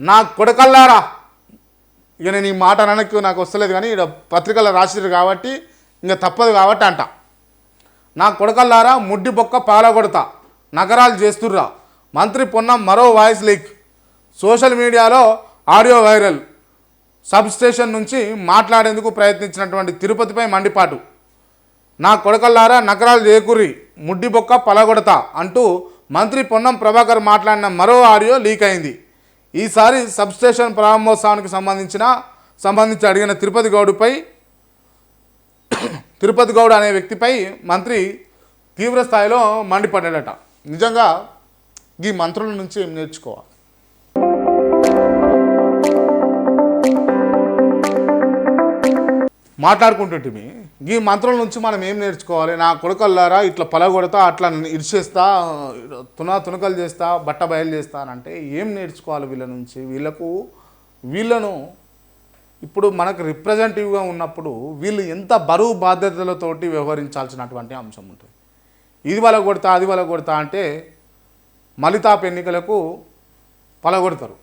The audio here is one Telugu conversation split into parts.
నా కొడకల్లారా? ఇక నేను ఈ మాట అనకు నాకు వస్తలేదు కానీ ఇక్కడ పత్రికల్లో రాసిరు కాబట్టి ఇంకా తప్పదు కాబట్టి అంట. నా కొడకల్లారా ముడ్డి బొక్క పాలగొడతా నగరాలు చేస్తుర్రా మంత్రి పొన్నం మరో వాయిస్ లీక్ సోషల్ మీడియాలో ఆడియో వైరల్ సబ్ స్టేషన్ నుంచి మాట్లాడేందుకు ప్రయత్నించినటువంటి తిరుపతిపై మండిపాటు. నా కొడకల్లారా నగరాలు చేకూరి ముడ్డి బొక్క పలగొడతా అంటూ మంత్రి పొన్నం ప్రభాకర్ మాట్లాడిన మరో ఆడియో లీక్ అయింది. ఈసారి సబ్స్టేషన్ ప్రారంభోత్సవానికి సంబంధించిన సంబంధించి అడిగిన తిరుపతి గౌడుపై తిరుపతి గౌడ్ అనే వ్యక్తిపై మంత్రి తీవ్ర స్థాయిలో మండిపడ్డాడట. నిజంగా ఈ మంత్రుల నుంచి ఏం నేర్చుకోవాలి? మాట్లాడుకుంటుంటిమి. ఈ మంత్రుల నుంచి మనం ఏం నేర్చుకోవాలి? నా కొడుకల్లారా ఇట్లా పలగొడతా అట్లా ఇరిచేస్తా తున తునకలు చేస్తా బట్ట బయలు చేస్తా అని అంటే ఏం నేర్చుకోవాలి వీళ్ళ నుంచి? వీళ్ళకు వీళ్ళను ఇప్పుడు మనకు రిప్రజెంటేటివ్గా ఉన్నప్పుడు వీళ్ళు ఎంత బరువు బాధ్యతలతోటి వ్యవహరించాల్సినటువంటి అంశం ఉంటుంది. ఇది వల కొడతా అది వల కొడతా అంటే మలితాప్ ఎన్నికలకు పలగొడతారు.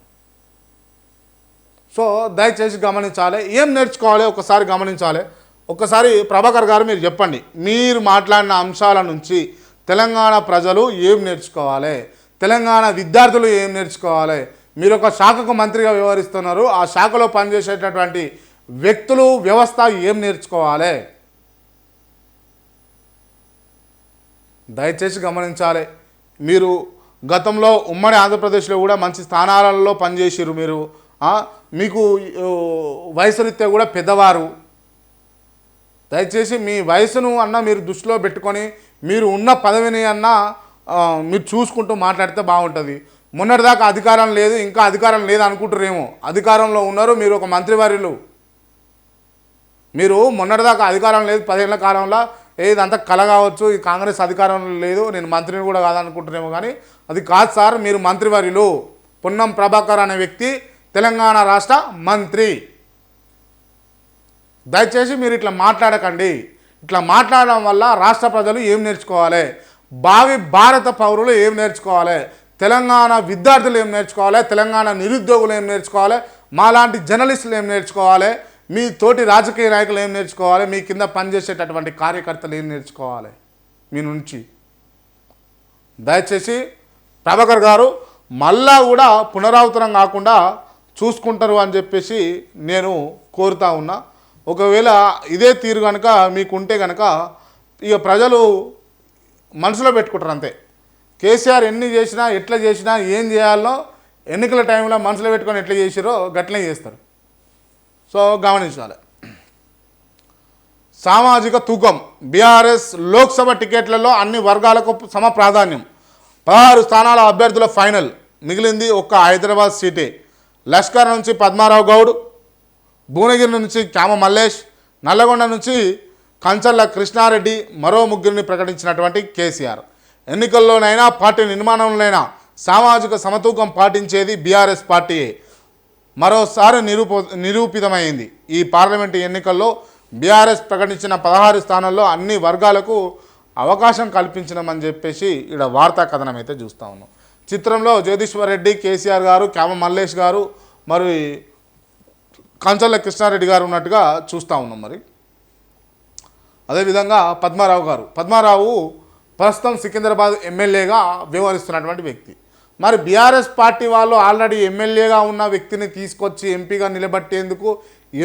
సో దయచేసి గమనించాలి. ఏం నేర్చుకోవాలి? ఒకసారి గమనించాలి. ఒకసారి ప్రభాకర్ గారు మీరు చెప్పండి. మీరు మాట్లాడిన అంశాల నుంచి తెలంగాణ ప్రజలు ఏం నేర్చుకోవాలి? తెలంగాణ విద్యార్థులు ఏం నేర్చుకోవాలి? మీరు ఒక శాఖకు మంత్రిగా వ్యవహరిస్తున్నారు. ఆ శాఖలో పనిచేసేటటువంటి వ్యక్తులు వ్యవస్థ ఏం నేర్చుకోవాలి? దయచేసి గమనించాలి. మీరు గతంలో ఉమ్మడి ఆంధ్రప్రదేశ్లో కూడా మంచి స్థానాలలో పనిచేసారు మీరు. మీకు ఓ, వయసు రీత్యా కూడా పెద్దవారు. దయచేసి మీ వయసును అన్న మీరు దృష్టిలో పెట్టుకొని మీరు ఉన్న పదవిని అన్న మీరు చూసుకుంటూ మాట్లాడితే బాగుంటుంది. మొన్నటిదాకా అధికారం లేదు ఇంకా అధికారం లేదు అనుకుంటారేమో. అధికారంలో ఉన్నారు మీరు ఒక మంత్రివర్యులు. మీరు మొన్నటిదాకా అధికారం లేదు పదేళ్ళ కాలంలో ఏదంతా కల కావచ్చు ఈ కాంగ్రెస్ అధికారంలో లేదు నేను మంత్రిని కూడా కాదనుకుంటున్నామో కానీ అది కాదు సార్ మీరు మంత్రివర్యులు. పొన్నం ప్రభాకర్ అనే వ్యక్తి తెలంగాణ రాష్ట్ర మంత్రి. దయచేసి మీరు ఇట్లా మాట్లాడకండి. ఇట్లా మాట్లాడడం వల్ల రాష్ట్ర ప్రజలు ఏం నేర్చుకోవాలి? భావి భారత పౌరులు ఏం నేర్చుకోవాలి? తెలంగాణ విద్యార్థులు ఏం నేర్చుకోవాలి? తెలంగాణ నిరుద్యోగులు ఏం నేర్చుకోవాలి? మాలాంటి జర్నలిస్టులు ఏం నేర్చుకోవాలి? మీ తోటి రాజకీయ నాయకులు ఏం నేర్చుకోవాలి? మీ కింద పనిచేసేటటువంటి కార్యకర్తలు ఏం నేర్చుకోవాలి? మీ నుంచి. దయచేసి ప్రభాకర్ గారు మళ్ళా కూడా పునరావృతం కాకుండా చూసుకుంటారు అని చెప్పేసి నేను కోరుతా ఉన్నా. ఒకవేళ ఇదే తీరు కనుక మీకుంటే కనుక ఇక ప్రజలు మనసులో పెట్టుకుంటారు అంతే. కేసీఆర్ ఎన్ని చేసినా ఎట్లా చేసినా ఏం చేయాలో ఎన్నికల టైంలో మనసులో పెట్టుకొని ఎట్లా చేసిరో గట్లనే చేస్తారు. సో గమనించాలి. సామాజిక తూకం. బీఆర్ఎస్ లోక్సభ టికెట్లలో అన్ని వర్గాలకు సమ ప్రాధాన్యం. పదహారు స్థానాల అభ్యర్థుల ఫైనల్. మిగిలింది ఒక్క హైదరాబాద్ సిటీ. లష్కర్ నుంచి పద్మారావు గౌడ్ భువనగిరి నుంచి క్యామ మల్లేష్ నల్లగొండ నుంచి కంచర్ల కృష్ణారెడ్డి మరో ముగ్గురిని ప్రకటించినటువంటి కేసీఆర్. ఎన్నికల్లోనైనా పార్టీ నిర్మాణంలోనైనా సామాజిక సమతూకం పాటించేది బీఆర్ఎస్ పార్టీయే మరోసారి నిరూప నిరూపితమైంది. ఈ పార్లమెంటు ఎన్నికల్లో బీఆర్ఎస్ ప్రకటించిన పదహారు స్థానాల్లో అన్ని వర్గాలకు అవకాశం కల్పించినామని చెప్పేసి ఇక్కడ వార్తా కథనం అయితే చూస్తూ ఉన్నాం. చిత్రంలో జగదీశ్వర్ రెడ్డి కేసీఆర్ గారు క్యామ మల్లేష్ గారు మరి కంచల్ల కృష్ణారెడ్డి గారు ఉన్నట్టుగా చూస్తూ ఉన్నాం మరి. అదేవిధంగా పద్మారావు గారు. పద్మారావు ప్రస్తుతం సికింద్రాబాద్ ఎమ్మెల్యేగా వ్యవహరిస్తున్నటువంటి వ్యక్తి. మరి బీఆర్ఎస్ పార్టీ వాళ్ళు ఆల్రెడీ ఎమ్మెల్యేగా ఉన్న వ్యక్తిని తీసుకొచ్చి ఎంపీగా నిలబెట్టేందుకు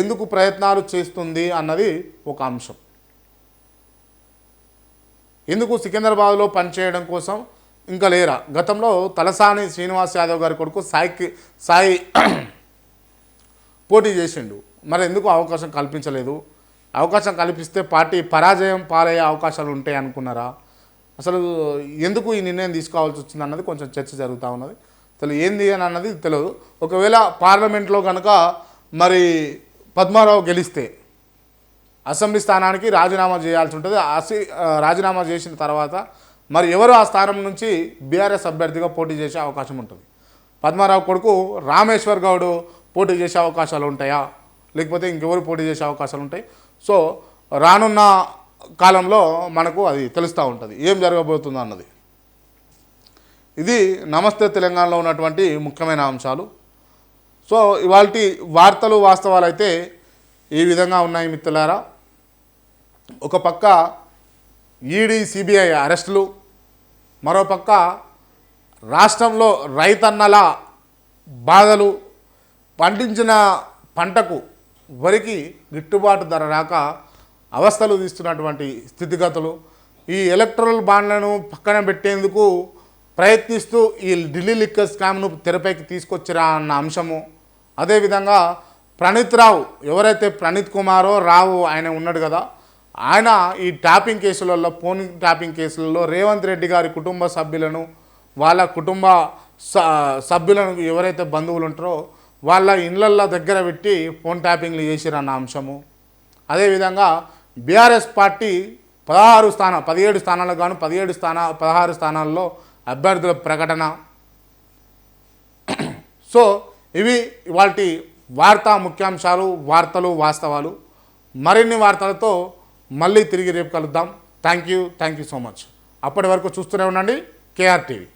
ఎందుకు ప్రయత్నాలు చేస్తుంది అన్నది ఒక అంశం. ఎందుకు సికింద్రాబాద్లో పనిచేయడం కోసం ఇంకా లేరా? గతంలో తలసాని శ్రీనివాస్ యాదవ్ గారి కొడుకు సాయికి సాయి పోటీ చేసిండు. మరి ఎందుకు అవకాశం కల్పించలేదు? అవకాశం కల్పిస్తే పార్టీ పరాజయం పాలయ్యే అవకాశాలు ఉంటాయి అనుకున్నారా? అసలు ఎందుకు ఈ నిర్ణయం తీసుకోవాల్సి వచ్చింది అన్నది కొంచెం చర్చ జరుగుతూ ఉన్నది. అసలు ఏంది అని అన్నది తెలియదు. ఒకవేళ పార్లమెంట్లో కనుక మరి పద్మారావు గెలిస్తే అసెంబ్లీ స్థానానికి రాజీనామా చేయాల్సి ఉంటుంది. అసి రాజీనామా చేసిన తర్వాత మరి ఎవరు ఆ స్థానం నుంచి బీఆర్ఎస్ అభ్యర్థిగా పోటీ చేసే అవకాశం ఉంటుంది. పద్మారావు కొడుకు రామేశ్వర్ గౌడ్ పోటీ చేసే అవకాశాలు ఉంటాయా? లేకపోతే ఇంకెవరు పోటీ చేసే అవకాశాలు ఉంటాయి? సో రానున్న కాలంలో మనకు అది తెలుస్తూ ఉంటుంది. ఏం జరగబోతుందో అన్నది. ఇది నమస్తే తెలంగాణలో ఉన్నటువంటి ముఖ్యమైన అంశాలు. సో ఇవాళ వార్తలు వాస్తవాలు అయితే ఈ విధంగా ఉన్నాయి మిత్రులారా? ఒక పక్క ఈడీ సిబిఐ అరెస్టులు. మరోపక్క రాష్ట్రంలో రైతన్నల బాధలు. పండించిన పంటకు వరికి గిట్టుబాటు ధర రాక అవస్థలు తీస్తున్నటువంటి స్థితిగతులు. ఈ ఎలక్ట్రల్ బాండ్లను పక్కన పెట్టేందుకు ప్రయత్నిస్తూ ఈ ఢిల్లీ లిక్కర్ స్కామ్ను తెరపైకి తీసుకొచ్చిరా అన్న అంశము. అదేవిధంగా ప్రణీత్ రావు ఎవరైతే ప్రణీత్ కుమారో రావు ఆయన ఉన్నాడు కదా ఆయన ఈ ట్యాపింగ్ కేసులలో ఫోన్ ట్యాపింగ్ కేసులలో రేవంత్ రెడ్డి గారి కుటుంబ సభ్యులను వాళ్ళ కుటుంబ స- సభ్యులను ఎవరైతే బంధువులు ఉంటారో వాళ్ళ ఇళ్ళల్లో దగ్గర పెట్టి ఫోన్ ట్యాపింగ్లు చేసిరన్న అంశము. అదేవిధంగా బీఆర్ఎస్ పార్టీ పదహారు స్థాన పదిహేడు స్థానాలకు గాను పదిహేడు స్థాన పదహారు స్థానాల్లో అభ్యర్థుల ప్రకటన. సో ఇవి వాటి వార్తా ముఖ్యాంశాలు వార్తలు వాస్తవాలు. మరిన్ని వార్తలతో మళ్ళీ తిరిగి రేపు కలుద్దాం. Thank you thank you so much. అప్పటి వరకు చూస్తూనే ఉండండి. KR TV.